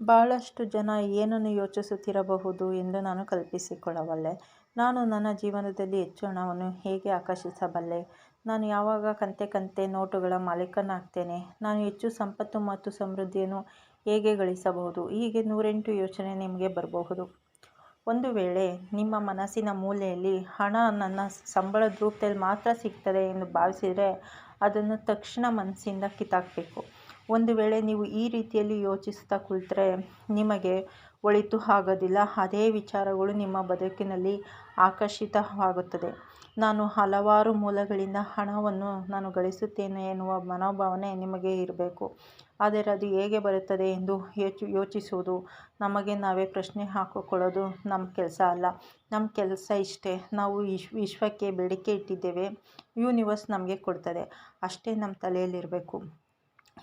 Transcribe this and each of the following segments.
ಬಹಳಷ್ಟು ಜನ ಏನನ್ನು ಯೋಚಿಸುತ್ತಿರಬಹುದು ಎಂದು ನಾನು ಕಲ್ಪಿಸಿಕೊಳ್ಳಬಲ್ಲೆ. ನಾನು ನನ್ನ ಜೀವನದಲ್ಲಿ ಹೆಚ್ಚು ಹಣವನ್ನು ಹೇಗೆ ಆಕರ್ಷಿಸಬಲ್ಲೆ? ನಾನು ಯಾವಾಗ ಕಂತೆ ಕಂತೆ ನೋಟುಗಳ ಮಾಲೀಕನಾಗ್ತೇನೆ? ನಾನು ಹೆಚ್ಚು ಸಂಪತ್ತು ಮತ್ತು ಸಮೃದ್ಧಿಯನ್ನು ಹೇಗೆ ಗಳಿಸಬಹುದು? ಹೀಗೆ ನೂರೆಂಟು ಯೋಚನೆ ನಿಮಗೆ ಬರಬಹುದು. ಒಂದು ವೇಳೆ ನಿಮ್ಮ ಮನಸ್ಸಿನ ಮೂಲೆಯಲ್ಲಿ ಹಣ ನನ್ನ ಸಂಬಳದ ರೂಪದಲ್ಲಿ ಮಾತ್ರ ಸಿಗ್ತದೆ ಎಂದು ಭಾವಿಸಿದರೆ ಅದನ್ನು ತಕ್ಷಣ ಮನಸ್ಸಿಂದ ಕಿತ್ತಾಕಬೇಕು. ಒಂದು ವೇಳೆ ನೀವು ಈ ರೀತಿಯಲ್ಲಿ ಯೋಚಿಸುತ್ತಾ ಕುಳಿತರೆ ನಿಮಗೆ ಒಳಿತು ಆಗೋದಿಲ್ಲ. ಅದೇ ವಿಚಾರಗಳು ನಿಮ್ಮ ಬದುಕಿನಲ್ಲಿ ಆಕರ್ಷಿತವಾಗುತ್ತದೆ. ನಾನು ಹಲವಾರು ಮೂಲಗಳಿಂದ ಹಣವನ್ನು ನಾನು ಗಳಿಸುತ್ತೇನೆ ಎನ್ನುವ ಮನೋಭಾವನೆ ನಿಮಗೆ ಇರಬೇಕು. ಆದರೆ ಅದು ಹೇಗೆ ಬರುತ್ತದೆ ಎಂದು ಯೋಚಿಸುವುದು, ನಮಗೆ ನಾವೇ ಪ್ರಶ್ನೆ ಹಾಕಿಕೊಳ್ಳೋದು ನಮ್ಮ ಕೆಲಸ ಅಲ್ಲ. ನಮ್ಮ ಕೆಲಸ ಇಷ್ಟೇ ನಾವು ವಿಶ್ವಕ್ಕೆ ಬೇಡಿಕೆ ಇಟ್ಟಿದ್ದೇವೆ, ಯೂನಿವರ್ಸ್ ನಮಗೆ ಕೊಡ್ತದೆ ಅಷ್ಟೇ ನಮ್ಮ ತಲೆಯಲ್ಲಿರಬೇಕು.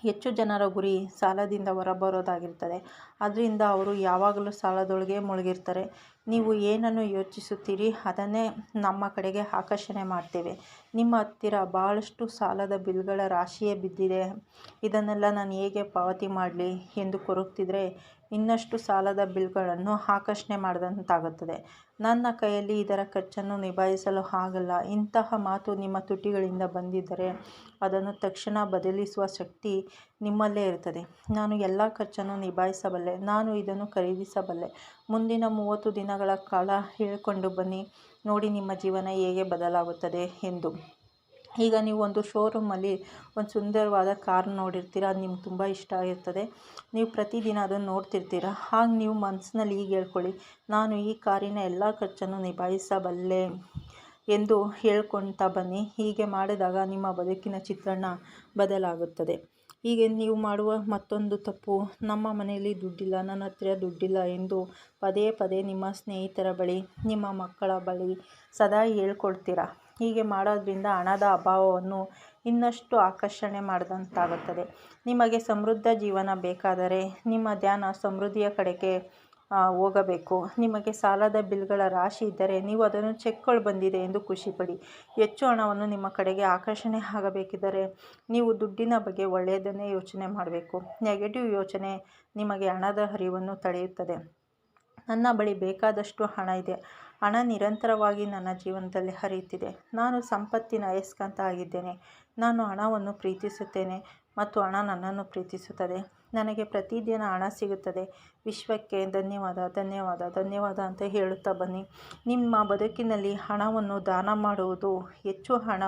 ಹೆಚ್ಚು ಜನರ ಗುರಿ ಸಾಲದಿಂದ ಹೊರಬರೋದಾಗಿರ್ತದೆ. ಅದರಿಂದ ಅವರು ಯಾವಾಗಲೂ ಸಾಲದೊಳಗೆ ಮುಳುಗಿರ್ತಾರೆ. ನೀವು ಏನನ್ನು ಯೋಚಿಸುತ್ತೀರಿ ಅದನ್ನೇ ನಮ್ಮ ಕಡೆಗೆ ಆಕರ್ಷಣೆ ಮಾಡ್ತೇವೆ. ನಿಮ್ಮ ಹತ್ತಿರ ಬಹಳಷ್ಟು ಸಾಲದ ಬಿಲ್ಗಳ ರಾಶಿಯೇ ಬಿದ್ದಿದೆ. ಇದನ್ನೆಲ್ಲ ನಾನು ಹೇಗೆ ಪಾವತಿ ಮಾಡಲಿ ಎಂದು ಕೊರಗ್ತಿದ್ರೆ ಇನ್ನಷ್ಟು ಸಾಲದ ಬಿಲ್ಗಳನ್ನು ಆಕರ್ಷಣೆ ಮಾಡಿದಂತಾಗುತ್ತದೆ. ನನ್ನ ಕೈಯಲ್ಲಿ ಇದರ ಖರ್ಚನ್ನು ನಿಭಾಯಿಸಲು ಆಗಲ್ಲ ಇಂತಹ ಮಾತು ನಿಮ್ಮ ತುಟಿಗಳಿಂದ ಬಂದಿದ್ದರೆ ಅದನ್ನು ತಕ್ಷಣ ಬದಲಿಸುವ ಶಕ್ತಿ ನಿಮ್ಮಲ್ಲೇ ಇರುತ್ತದೆ. ನಾನು ಎಲ್ಲ ಖರ್ಚನ್ನು ನಿಭಾಯಿಸಬಲ್ಲೆ. ನಾನು ಇದನ್ನು ಖರೀದಿಸಬಲ್ಲೆ. ಮುಂದಿನ ಮೂವತ್ತು ದಿನಗಳ ಕಾಲ ಹೇಳಿಕೊಂಡು ಬನ್ನಿ ನೋಡಿ ನಿಮ್ಮ ಜೀವನ ಹೇಗೆ ಬದಲಾಗುತ್ತದೆ ಎಂದು. ಈಗ ನೀವು ಒಂದು ಶೋರೂಮಲ್ಲಿ ಒಂದು ಸುಂದರವಾದ ಕಾರ್ ನೋಡಿರ್ತೀರ. ಅದು ನಿಮ್ಗೆ ತುಂಬ ಇಷ್ಟ ಆಗಿರ್ತದೆ. ನೀವು ಪ್ರತಿದಿನ ಅದನ್ನು ನೋಡ್ತಿರ್ತೀರ. ಹಾಗೆ ನೀವು ಮನಸ್ಸಿನಲ್ಲಿ ಈಗ ಹೇಳ್ಕೊಳ್ಳಿ, ನಾನು ಈ ಕಾರಿನ ಎಲ್ಲ ಖರ್ಚನ್ನು ನಿಭಾಯಿಸಬಲ್ಲೆ ಎಂದು ಹೇಳ್ಕೊಳ್ತಾ ಬನ್ನಿ. ಹೀಗೆ ಮಾಡಿದಾಗ ನಿಮ್ಮ ಬದುಕಿನ ಚಿತ್ರಣ ಬದಲಾಗುತ್ತದೆ. ಹೀಗೆ ನೀವು ಮಾಡುವ ಮತ್ತೊಂದು ತಪ್ಪು ನಮ್ಮ ಮನೆಯಲ್ಲಿ ದುಡ್ಡಿಲ್ಲ, ನನ್ನ ಹತ್ರ ದುಡ್ಡಿಲ್ಲ ಎಂದು ಪದೇ ಪದೇ ನಿಮ್ಮ ಸ್ನೇಹಿತರ ಬಳಿ, ನಿಮ್ಮ ಮಕ್ಕಳ ಬಳಿ ಸದಾ ಹೇಳ್ಕೊಳ್ತೀರ. ಹೀಗೆ ಮಾಡೋದ್ರಿಂದ ಹಣದ ಅಭಾವವನ್ನು ಇನ್ನಷ್ಟು ಆಕರ್ಷಣೆ ಮಾಡಿದಂತಾಗುತ್ತದೆ. ನಿಮಗೆ ಸಮೃದ್ಧ ಜೀವನ ಬೇಕಾದರೆ ನಿಮ್ಮ ಧ್ಯಾನ ಸಮೃದ್ಧಿಯ ಕಡೆಗೆ ಹೋಗಬೇಕು. ನಿಮಗೆ ಸಾಲದ ಬಿಲ್ಗಳ ರಾಶಿ ಇದ್ದರೆ ನೀವು ಅದನ್ನು ಚೆಕ್ಗಳು ಬಂದಿದೆ ಎಂದು ಖುಷಿಪಡಿ. ಹೆಚ್ಚು ಹಣವನ್ನು ನಿಮ್ಮ ಕಡೆಗೆ ಆಕರ್ಷಣೆ ಆಗಬೇಕಿದ್ದರೆ ನೀವು ದುಡ್ಡಿನ ಬಗ್ಗೆ ಒಳ್ಳೆಯದನ್ನೇ ಯೋಚನೆ ಮಾಡಬೇಕು. ನೆಗೆಟಿವ್ ಯೋಚನೆ ನಿಮಗೆ ಹಣದ ಹರಿವನ್ನು ತಡೆಯುತ್ತದೆ. ನನ್ನ ಬಳಿ ಬೇಕಾದಷ್ಟು ಹಣ ಇದೆ. ಹಣ ನಿರಂತರವಾಗಿ ನನ್ನ ಜೀವನದಲ್ಲಿ ಹರಿಯುತ್ತಿದೆ. ನಾನು ಸಂಪತ್ತಿನ ಅಯಸ್ಕಾಂತ ಆಗಿದ್ದೇನೆ. ನಾನು ಹಣವನ್ನು ಪ್ರೀತಿಸುತ್ತೇನೆ ಮತ್ತು ಹಣ ನನ್ನನ್ನು ಪ್ರೀತಿಸುತ್ತದೆ. ನನಗೆ ಪ್ರತಿದಿನ ಹಣ ಸಿಗುತ್ತದೆ. ವಿಶ್ವಕ್ಕೆ ಧನ್ಯವಾದ ಧನ್ಯವಾದ ಧನ್ಯವಾದ ಅಂತ ಹೇಳುತ್ತಾ ಬನ್ನಿ. ನಿಮ್ಮ ಬದುಕಿನಲ್ಲಿ ಹಣವನ್ನು ದಾನ ಮಾಡುವುದು ಹೆಚ್ಚು ಹಣ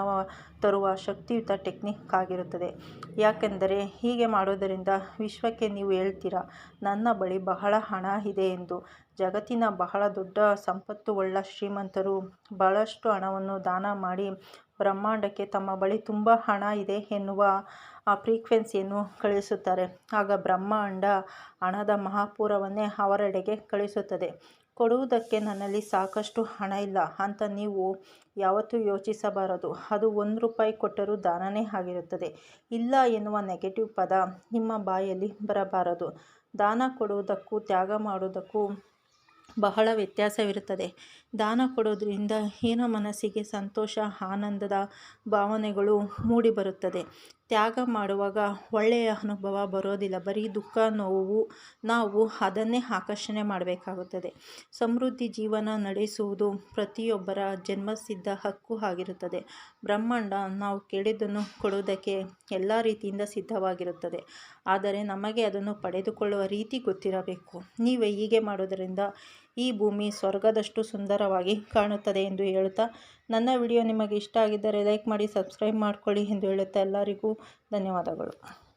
ತರುವ ಶಕ್ತಿಯುತ ಟೆಕ್ನಿಕ್ ಆಗಿರುತ್ತದೆ. ಯಾಕೆಂದರೆ ಹೀಗೆ ಮಾಡೋದರಿಂದ ವಿಶ್ವಕ್ಕೆ ನೀವು ಹೇಳ್ತೀರಾ, ನನ್ನ ಬಳಿ ಬಹಳ ಹಣ ಇದೆ ಎಂದು. ಜಗತ್ತಿನ ಬಹಳ ದೊಡ್ಡ ಸಂಪತ್ತುವುಳ್ಳ ಶ್ರೀಮಂತರು ಬಹಳಷ್ಟು ಹಣವನ್ನು ದಾನ ಮಾಡಿ ಬ್ರಹ್ಮಾಂಡಕ್ಕೆ ತಮ್ಮ ಬಳಿ ತುಂಬ ಹಣ ಇದೆ ಎನ್ನುವ ಆ ಫ್ರೀಕ್ವೆನ್ಸಿಯನ್ನು ಕಳುಹಿಸುತ್ತಾರೆ. ಆಗ ಬ್ರಹ್ಮಾಂಡ ಹಣದ ಮಹಾಪೂರವನ್ನೇ ಅವರೆಡೆಗೆ ಕಳುಹಿಸುತ್ತದೆ. ಕೊಡುವುದಕ್ಕೆ ನನ್ನಲ್ಲಿ ಸಾಕಷ್ಟು ಹಣ ಇಲ್ಲ ಅಂತ ನೀವು ಯಾವತ್ತೂ ಯೋಚಿಸಬಾರದು. ಅದು ಒಂದು ರೂಪಾಯಿ ಕೊಟ್ಟರೂ ದಾನನೇ ಆಗಿರುತ್ತದೆ. ಇಲ್ಲ ಎನ್ನುವ ನೆಗೆಟಿವ್ ಪದ ನಿಮ್ಮ ಬಾಯಲ್ಲಿ ಬರಬಾರದು. ದಾನ ಕೊಡುವುದಕ್ಕೂ, ತ್ಯಾಗ ಮಾಡುವುದಕ್ಕೂ ಬಹಳ ವ್ಯತ್ಯಾಸವಿರುತ್ತದೆ. ದಾನ ಕೊಡೋದರಿಂದ ಏನೋ ಮನಸ್ಸಿಗೆ ಸಂತೋಷ, ಆನಂದದ ಭಾವನೆಗಳು ಮೂಡಿಬರುತ್ತದೆ. ತ್ಯಾಗ ಮಾಡುವಾಗ ಒಳ್ಳೆಯ ಅನುಭವ ಬರೋದಿಲ್ಲ ಬರೀ ದುಃಖ, ನೋವು. ನಾವು ಅದನ್ನೇ ಆಕರ್ಷಣೆ ಮಾಡಬೇಕಾಗುತ್ತದೆ. ಸಮೃದ್ಧಿ ಜೀವನ ನಡೆಸುವುದು ಪ್ರತಿಯೊಬ್ಬರ ಜನ್ಮಸಿದ್ಧ ಹಕ್ಕು ಆಗಿರುತ್ತದೆ. ಬ್ರಹ್ಮಾಂಡ ನಾವು ಕೇಳಿದ್ದನ್ನು ಕೊಡುವುದಕ್ಕೆ ಎಲ್ಲ ರೀತಿಯಿಂದ ಸಿದ್ಧವಾಗಿರುತ್ತದೆ. ಆದರೆ ನಮಗೆ ಅದನ್ನು ಪಡೆದುಕೊಳ್ಳುವ ರೀತಿ ಗೊತ್ತಿರಬೇಕು. ನೀವು ಹೀಗೆ ಮಾಡೋದರಿಂದ ಈ ಭೂಮಿ ಸ್ವರ್ಗದಷ್ಟು ಸುಂದರವಾಗಿ ಕಾಣುತ್ತದೆ ಎಂದು ಹೇಳುತ್ತಾ ನನ್ನ ವಿಡಿಯೋ ನಿಮಗೆ ಇಷ್ಟ ಆಗಿದ್ದರೆ ಲೈಕ್ ಮಾಡಿ, ಸಬ್ಸ್ಕ್ರೈಬ್ ಮಾಡಿಕೊಳ್ಳಿ ಎಂದು ಹೇಳುತ್ತಾ ಎಲ್ಲರಿಗೂ ಧನ್ಯವಾದಗಳು.